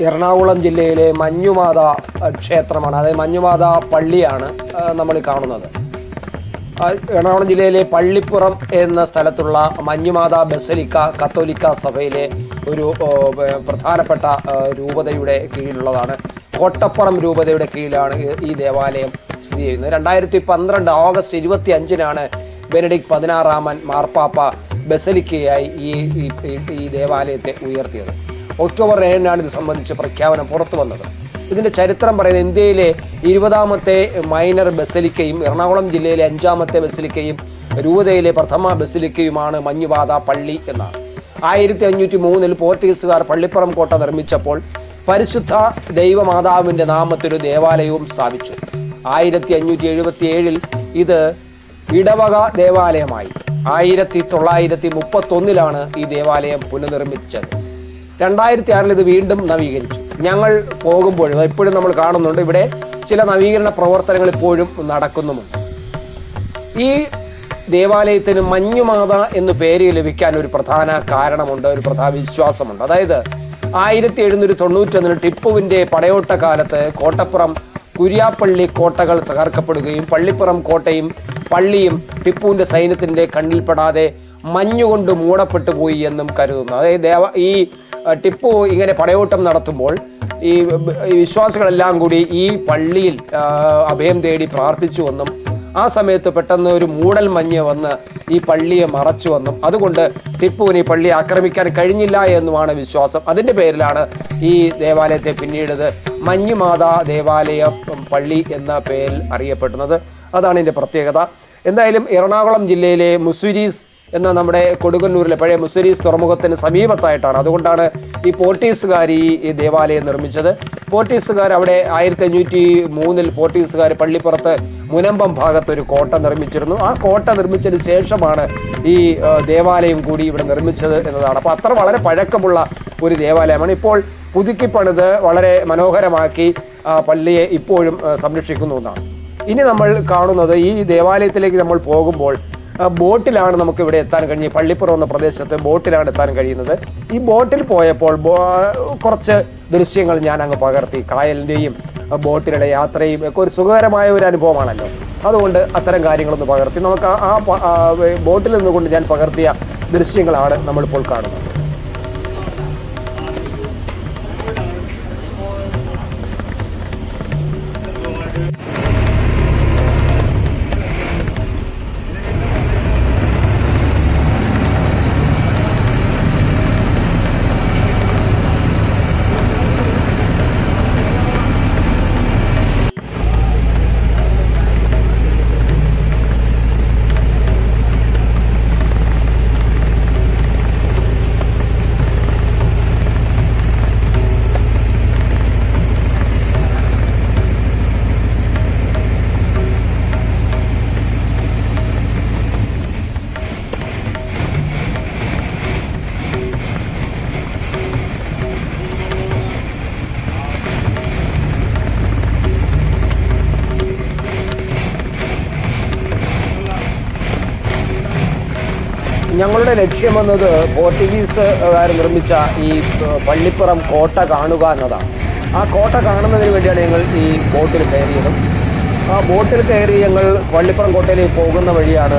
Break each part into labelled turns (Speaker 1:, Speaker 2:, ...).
Speaker 1: എറണാകുളം ജില്ലയിലെ മഞ്ഞുമാത ക്ഷേത്രമാണ്. അതായത് മഞ്ഞുമാത പള്ളിയാണ് നമ്മൾ കാണുന്നത്. എറണാകുളം ജില്ലയിലെ പള്ളിപ്പുറം എന്ന സ്ഥലത്തുള്ള മഞ്ഞുമാത ബസലിക്ക കത്തോലിക്ക സഭയിലെ ഒരു പ്രധാനപ്പെട്ട രൂപതയുടെ കീഴിലുള്ളതാണ്. കോട്ടപ്പുറം രൂപതയുടെ കീഴിലാണ് ഈ- ദേവാലയം സ്ഥിതി ചെയ്യുന്നത്. രണ്ടായിരത്തി പന്ത്രണ്ട് ഓഗസ്റ്റ് ഇരുപത്തി അഞ്ചിനാണ് ബെനഡിക് പതിനാറാമൻ മാർപ്പാപ്പ ബസലിക്കയായി ഈ- ഈ ദേവാലയത്തെ ഉയർത്തിയത്. ഒക്ടോബർ ഏഴിനാണ് ഇത് സംബന്ധിച്ച് പ്രഖ്യാപനം പുറത്തു വന്നത്. ഇതിന്റെ ചരിത്രം പറയുന്നത് ഇന്ത്യയിലെ ഇരുപതാമത്തെ മൈനർ ബസലിക്കയും എറണാകുളം ജില്ലയിലെ അഞ്ചാമത്തെ ബസലിക്കയും രൂപതയിലെ പ്രഥമ ബസലിക്കയുമാണ് മഞ്ഞുപാത പള്ളി എന്നാണ്. ആയിരത്തി അഞ്ഞൂറ്റി മൂന്നിൽ പോർച്ചുഗീസുകാർ പള്ളിപ്പുറം കോട്ട നിർമ്മിച്ചപ്പോൾ പരിശുദ്ധ ദൈവമാതാവിന്റെ നാമത്തിൽ ദേവാലയവും സ്ഥാപിച്ചു. ആയിരത്തി അഞ്ഞൂറ്റി എഴുപത്തി ഏഴിൽ ഇത് ഇടവക ദേവാലയമായി. ആയിരത്തി തൊള്ളായിരത്തി മുപ്പത്തൊന്നിലാണ് ഈ ദേവാലയം പുനർനിർമ്മിച്ചത്. രണ്ടായിരത്തി ആറിൽ ഇത് വീണ്ടും നവീകരിച്ചു. ഞങ്ങൾ പോകുമ്പോൾ ഇപ്പോഴും നമ്മൾ കാണുന്നുണ്ട് ഇവിടെ ചില നവീകരണ പ്രവർത്തനങ്ങൾ ഇപ്പോഴും നടക്കുന്നുമുണ്ട്. ഈ ദേവാലയത്തിന് മഞ്ഞുമാത എന്ന് പേര് ലഭിക്കാൻ ഒരു പ്രധാന കാരണമുണ്ട് ഒരു പ്രധാന വിശ്വാസമുണ്ട്. അതായത് ആയിരത്തി എഴുന്നൂറ്റി തൊണ്ണൂറ്റൊന്നിൽ ടിപ്പുവിന്റെ പടയോട്ട കാലത്ത് കോട്ടപ്പുറം കുര്യാപ്പള്ളി കോട്ടകൾ തകർക്കപ്പെടുകയും പള്ളിപ്പുറം കോട്ടയും പള്ളിയും ടിപ്പുവിന്റെ സൈന്യത്തിന്റെ കണ്ണിൽപ്പെടാതെ മഞ്ഞുകൊണ്ട് മൂടപ്പെട്ടു പോയി എന്നും കരുതുന്നു. അതായത് ദേവ ഈ ടിപ്പു ഇങ്ങനെ പടയോട്ടം നടത്തുമ്പോൾ ഈ വിശ്വാസികളെല്ലാം കൂടി ഈ പള്ളിയിൽ അഭയം തേടി പ്രാർത്ഥിച്ചുവെന്നും ആ സമയത്ത് പെട്ടെന്ന് ഒരു മൂടൽ മഞ്ഞ് വന്ന് ഈ പള്ളിയെ മറച്ചുവെന്നും അതുകൊണ്ട് ടിപ്പുവിന് ഈ പള്ളി ആക്രമിക്കാൻ കഴിഞ്ഞില്ല എന്നുമാണ് വിശ്വാസം. അതിന്റെ പേരിലാണ് ഈ ദേവാലയത്തെ പിന്നീട് മഞ്ഞുമാതാ ദേവാലയ പള്ളി എന്ന പേരിൽ അറിയപ്പെടുന്നത്. അതാണ് ഇതിന്റെ പ്രത്യേകത. എന്തായാലും എറണാകുളം ജില്ലയിലെ മുസുരീസ് എന്ന നമ്മുടെ കൊടുങ്ങല്ലൂരിലെ പഴയ മുസരീസ് തുറമുഖത്തിന് സമീപത്തായിട്ടാണ്. അതുകൊണ്ടാണ് ഈ പോർട്ടീസുകാർ ഈ ദേവാലയം നിർമ്മിച്ചത്. പോർട്ടീസുകാർ അവിടെ ആയിരത്തി അഞ്ഞൂറ്റി മൂന്നിൽ പോർട്ടീസുകാർ പള്ളിപ്പുറത്ത് മുനമ്പം ഭാഗത്ത് ഒരു കോട്ട നിർമ്മിച്ചിരുന്നു. ആ കോട്ട നിർമ്മിച്ചതിന് ശേഷമാണ് ഈ ദേവാലയം കൂടി ഇവിടെ നിർമ്മിച്ചത് എന്നതാണ്. അപ്പോൾ അത്ര വളരെ പഴക്കമുള്ള ഒരു ദേവാലയമാണ്. ഇപ്പോൾ പുതുക്കി പണിത് വളരെ മനോഹരമാക്കി പള്ളിയെ ഇപ്പോഴും സംരക്ഷിക്കുന്നു എന്നാണ്. ഇനി നമ്മൾ കാണുന്നത് ഈ ദേവാലയത്തിലേക്ക് നമ്മൾ പോകുമ്പോൾ ബോട്ടിലാണ് നമുക്ക് ഇവിടെ എത്താൻ കഴിഞ്ഞത് പള്ളിപ്പുറം എന്ന പ്രദേശത്ത് ബോട്ടിലാണ് എത്താൻ കഴിയുന്നത്. ഈ ബോട്ടിൽ പോയപ്പോൾ കുറച്ച് ദൃശ്യങ്ങൾ ഞാൻ അങ്ങ് പകർത്തി. കായലിന്റെയും ബോട്ടിലുള്ള യാത്രയും ഒക്കെ ഒരു സുഖകരമായ ഒരു അനുഭവമാണല്ലോ. അതുകൊണ്ട് അത്തരം കാര്യങ്ങളൊന്ന് പകർത്തി. നമുക്ക് ആ ബോട്ടിൽ നിന്നുകൊണ്ട് ഞാൻ പകർത്തിയ ദൃശ്യങ്ങളാണ് നമ്മളിപ്പോൾ കാണുന്നത്. ഞങ്ങളുടെ ലക്ഷ്യമെന്നത് പോർച്ചുഗീസുകാർ നിർമ്മിച്ച ഈ പള്ളിപ്പുറം കോട്ട കാണുക എന്നതാണ്. ആ കോട്ട കാണുന്നതിന് വേണ്ടിയാണ് ഞങ്ങൾ ഈ ബോട്ടിൽ കയറിയത്. ആ ബോട്ടിൽ കയറി ഞങ്ങൾ പള്ളിപ്പുറം കോട്ടയിലേക്ക് പോകുന്ന വഴിയാണ്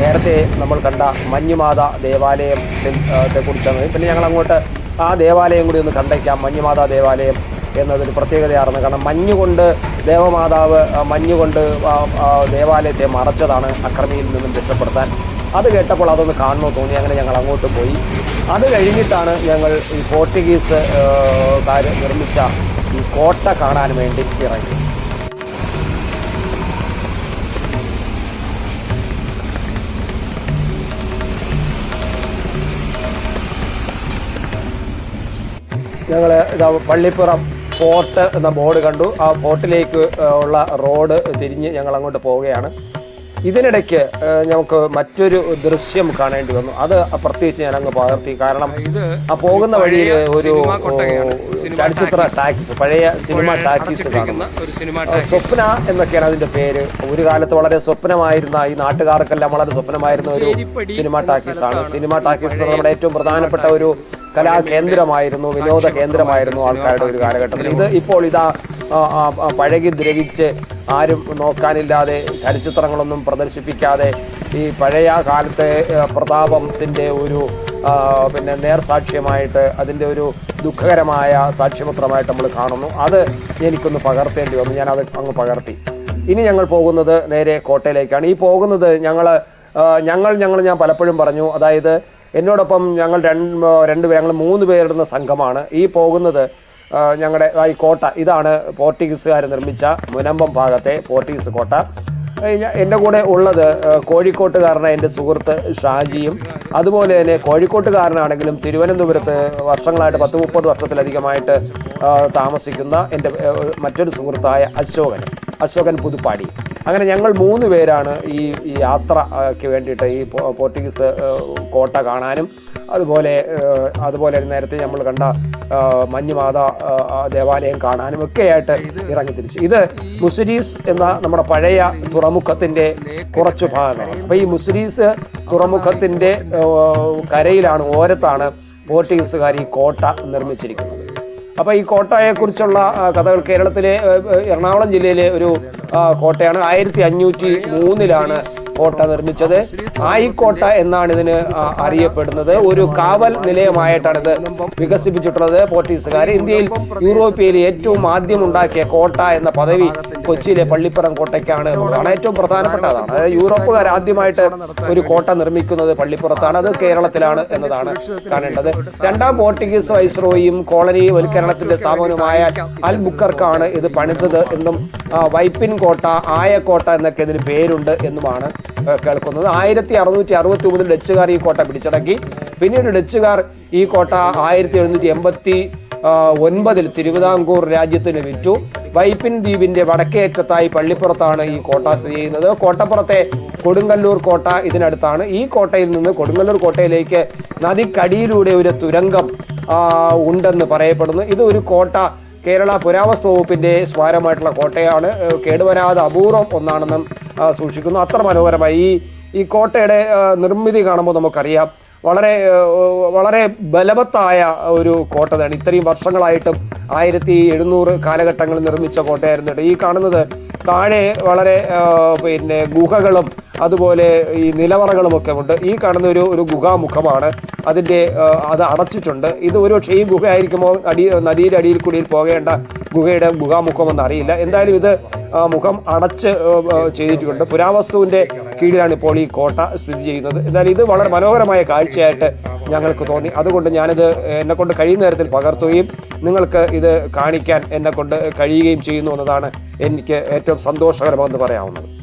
Speaker 1: നേരത്തെ നമ്മൾ കണ്ട മഞ്ഞുമാത ദേവാലയത്തെ കുറിച്ചാണ് പിന്നെ ഞങ്ങൾ അങ്ങോട്ട് ആ ദേവാലയം കൂടി ഒന്ന് കണ്ടേക്കാം മഞ്ഞുമാത ദേവാലയം എന്നതൊരു പ്രത്യേകതയാണ് കാരണം മഞ്ഞുകൊണ്ട് ദേവമാതാവ് മഞ്ഞുകൊണ്ട് ദേവാലയത്തെ മറച്ചതാണ് അക്രമിയിൽ നിന്നും രക്ഷപ്പെടുത്താൻ അത് കേട്ടപ്പോൾ അതൊന്ന് കാണണമെന്ന് തോന്നി. അങ്ങനെ ഞങ്ങൾ അങ്ങോട്ട് പോയി. അത് കഴിഞ്ഞിട്ടാണ് ഞങ്ങൾ ഈ പോർച്ചുഗീസ് കാര് നിർമ്മിച്ച ഈ കോട്ട കാണാൻ വേണ്ടി ഇറങ്ങി. ഞങ്ങൾ ഇതാ പള്ളിപ്പുറം ഫോർട്ട് എന്ന ബോർഡ് കണ്ടു. ആ ഫോർട്ടിലേക്ക് ഉള്ള റോഡ് തിരിഞ്ഞ് ഞങ്ങൾ അങ്ങോട്ട് പോവുകയാണ്. ഇതിനിടയ്ക്ക് നമുക്ക് മറ്റൊരു ദൃശ്യം കാണേണ്ടി വന്നു. അത് പ്രത്യേകിച്ച് ഞാൻ അങ്ങ് പകർത്തി. കാരണം ആ പോകുന്ന വഴിയിൽ ഒരു. ചലച്ചിത്ര ടാക്സ് പഴയ സിനിമ ആ, സ്വപ്ന എന്നൊക്കെയാണ് അതിന്റെ പേര്. ഒരു കാലത്ത് വളരെ സ്വപ്നമായിരുന്ന ഈ നാട്ടുകാർക്കെല്ലാം വളരെ സ്വപ്നമായിരുന്ന ഒരു സിനിമ
Speaker 2: ടാക്സ്
Speaker 1: ടാക്കീസ് ആണ് സിനിമ
Speaker 2: ടാക്സ്
Speaker 1: ടാക്കീസ് നമ്മുടെ ഏറ്റവും പ്രധാനപ്പെട്ട ഒരു കലാകേന്ദ്രമായിരുന്നു വിനോദ കേന്ദ്രമായിരുന്നു ആൾക്കാരുടെ ഒരു കാലഘട്ടത്തിൽ. ഇത് ഇപ്പോൾ ഇതാ പഴകി ദ്രവിച്ച് ആരും നോക്കാനില്ലാതെ ചലച്ചിത്രങ്ങളൊന്നും പ്രദർശിപ്പിക്കാതെ ഈ പഴയ കാലത്തെ പ്രതാപത്തിന്റെ ഒരു പിന്നെ നേർസാക്ഷ്യമായിട്ട് അതിന്റെ ഒരു ദുഃഖകരമായ സാക്ഷ്യപത്രമായിട്ട് നമ്മൾ കാണുന്നു. അത് എനിക്കൊന്ന് പകർത്തേണ്ടി വന്നു. ഞാനത് അങ്ങ് പകർത്തി. ഇനി ഞങ്ങൾ പോകുന്നത് നേരെ കോട്ടയിലേക്കാണ്. ഈ പോകുന്നത് ഞങ്ങൾ ഞങ്ങൾ ഞങ്ങൾ ഞാൻ പലപ്പോഴും പറഞ്ഞു. അതായത് എന്നോടൊപ്പം ഞങ്ങൾ രണ്ട് രണ്ട് ഞങ്ങൾ മൂന്ന് പേരിടുന്ന സംഘമാണ്. ഈ പോകുന്നത് ഞങ്ങളുടെ ഈ കോട്ട ഇതാണ് പോർട്ടുഗീസുകാർ നിർമ്മിച്ച മുനമ്പം ഭാഗത്തെ പോർട്ടുഗീസ് കോട്ട. എന്റെ കൂടെ ഉള്ളത് കോഴിക്കോട്ടുകാരനായ എന്റെ സുഹൃത്ത് ഷാജിയും അതുപോലെ തന്നെ കോഴിക്കോട്ടുകാരനാണെങ്കിലും തിരുവനന്തപുരത്ത് വർഷങ്ങളായിട്ട് പത്ത് മുപ്പത് വർഷത്തിലധികമായിട്ട് താമസിക്കുന്ന എന്റെ മറ്റൊരു സുഹൃത്തായ അശോകൻ അശോകൻ പുതുപ്പാടി. അങ്ങനെ ഞങ്ങൾ മൂന്ന് പേരാണ് ഈ യാത്രയ്ക്ക് വേണ്ടിയിട്ട് ഈ പോർട്ടുഗീസ് കോട്ട കാണാനും അതുപോലെ അതുപോലെ നേരത്തെ നമ്മൾ കണ്ട മഞ്ഞുമാത ദേവാലയം കാണാനും ഒക്കെയായിട്ട് ഇറങ്ങി തിരിച്ചു. ഇത് മുസിരീസ് എന്ന നമ്മുടെ പഴയ തുറമുഖത്തിന്റെ കുറച്ച് ഭാഗങ്ങളാണ്. അപ്പോൾ ഈ മുസിരീസ് തുറമുഖത്തിന്റെ കരയിലാണ് ഓരത്താണ് പോർച്ചുഗീസുകാർ ഈ കോട്ട നിർമ്മിച്ചിരിക്കുന്നത്. അപ്പോൾ ഈ കോട്ടയെക്കുറിച്ചുള്ള കഥകൾ കേരളത്തിലെ എറണാകുളം ജില്ലയിലെ ഒരു കോട്ടയാണ്. ആയിരത്തി അഞ്ഞൂറ്റി മൂന്നിലാണ് കോട്ട നിർമ്മിച്ചത് ആയിക്കോട്ട എന്നാണ് ഇതിന് അറിയപ്പെടുന്നത്. ഒരു കാവൽ നിലയമായിട്ടാണ് ഇത് വികസിപ്പിച്ചിട്ടുള്ളത് പോർട്ടുഗീസുകാർ ഇന്ത്യയിൽ യൂറോപ്യയിൽ ഏറ്റവും ആദ്യം ഉണ്ടാക്കിയ കോട്ട എന്ന പദവി കൊച്ചിയിലെ പള്ളിപ്പുറം കോട്ടയ്ക്കാണ് എന്നുള്ളതാണ് ഏറ്റവും പ്രധാനപ്പെട്ടതാണ് അതായത് യൂറോപ്പുകാർ ആദ്യമായിട്ട് ഒരു കോട്ട നിർമ്മിക്കുന്നത് പള്ളിപ്പുറത്താണ്. അത് കേരളത്തിലാണ് എന്നതാണ് കാണേണ്ടത്. രണ്ടാം പോർട്ടുഗീസ് വൈസ്രോയും കോളനി വൽക്കരണത്തിന്റെ സ്ഥാപനവുമായ അൽ ബുക്കർക്കാണ് ഇത് പണിതത് എന്നും വൈപ്പിൻ കോട്ട ആയക്കോട്ട എന്നൊക്കെ ഇതിന് പേരുണ്ട് എന്നുമാണ് കേൾക്കുന്നത്. ആയിരത്തി അറുന്നൂറ്റി അറുപത്തി മൂന്നിൽ ഡച്ചുകാർ ഈ കോട്ട പിടിച്ചടക്കി. പിന്നീട് ഡച്ചുകാർ ഈ കോട്ട ആയിരത്തി എഴുന്നൂറ്റി എൺപത്തി ഒൻപതിൽ തിരുവിതാംകൂർ രാജ്യത്തിന് വിറ്റു. വൈപ്പിൻ ദ്വീപിന്റെ വടക്കേ അറ്റത്തായി പള്ളിപ്പുറത്താണ് ഈ കോട്ട സ്ഥിതി ചെയ്യുന്നത്. കോട്ടപ്പുറത്തെ കൊടുങ്ങല്ലൂർ കോട്ട ഇതിനടുത്താണ്. ഈ കോട്ടയിൽ നിന്ന് കൊടുങ്ങല്ലൂർ കോട്ടയിലേക്ക് നദിക്കടിയിലൂടെ ഒരു തുരങ്കം ഉണ്ടെന്ന് പറയപ്പെടുന്നു. ഇത് ഒരു കോട്ട കേരള പുരാവസ്തു വകുപ്പിന്റെ സ്മാരമായിട്ടുള്ള കോട്ടയാണ്. കേടുവരാതെ അപൂർവം ഒന്നാണെന്നും സൂക്ഷിക്കുന്നു. അത്ര മനോഹരമായി ഈ ഈ കോട്ടയുടെ നിർമ്മിതി കാണുമ്പോൾ നമുക്കറിയാം. വളരെ വളരെ ബലവത്തായ ഒരു കോട്ട ഇത്രയും വർഷങ്ങളായിട്ടും ആയിരത്തി എഴുന്നൂറ് കാലഘട്ടങ്ങളിൽ നിർമ്മിച്ച കോട്ടയായിരുന്നു ഈ കാണുന്നത് താഴെ വളരെ പിന്നെ ഗുഹകളും അതുപോലെ ഈ നിലവറകളും ഒക്കെ ഉണ്ട്. ഈ കാണുന്ന ഒരു ഒരു ഗുഹാമുഖമാണ്. അതിന്റെ അത് അടച്ചിട്ടുണ്ട്. ഇത് ഒരു പക്ഷേ ഈ ഗുഹ ആയിരിക്കുമോ അടി നദിയുടെ അടിയിൽ കൂടിയിൽ പോകേണ്ട ഗുഹയുടെ ഗുഹാമുഖമെന്ന് അറിയില്ല. എന്തായാലും ഇത് മുഖം അടച്ച് ചെയ്തിട്ടുണ്ട്. പുരാവസ്തുവിന്റെ കീഴിലാണ് ഇപ്പോൾ ഈ കോട്ട സ്ഥിതി ചെയ്യുന്നത്. എന്നാൽ ഇത് വളരെ മനോഹരമായ കാഴ്ചയായിട്ട് ഞങ്ങൾക്ക് തോന്നി. അതുകൊണ്ട് ഞാനിത് എന്നെ കൊണ്ട് കഴിയുന്ന തരത്തിൽ പകർത്തുകയും നിങ്ങൾക്ക് ഇത് കാണിക്കാൻ എന്നെ കൊണ്ട് കഴിയുകയും ചെയ്യുന്നു എന്നതാണ് എനിക്ക് ഏറ്റവും സന്തോഷകരമെന്ന് പറയാവുന്നത്.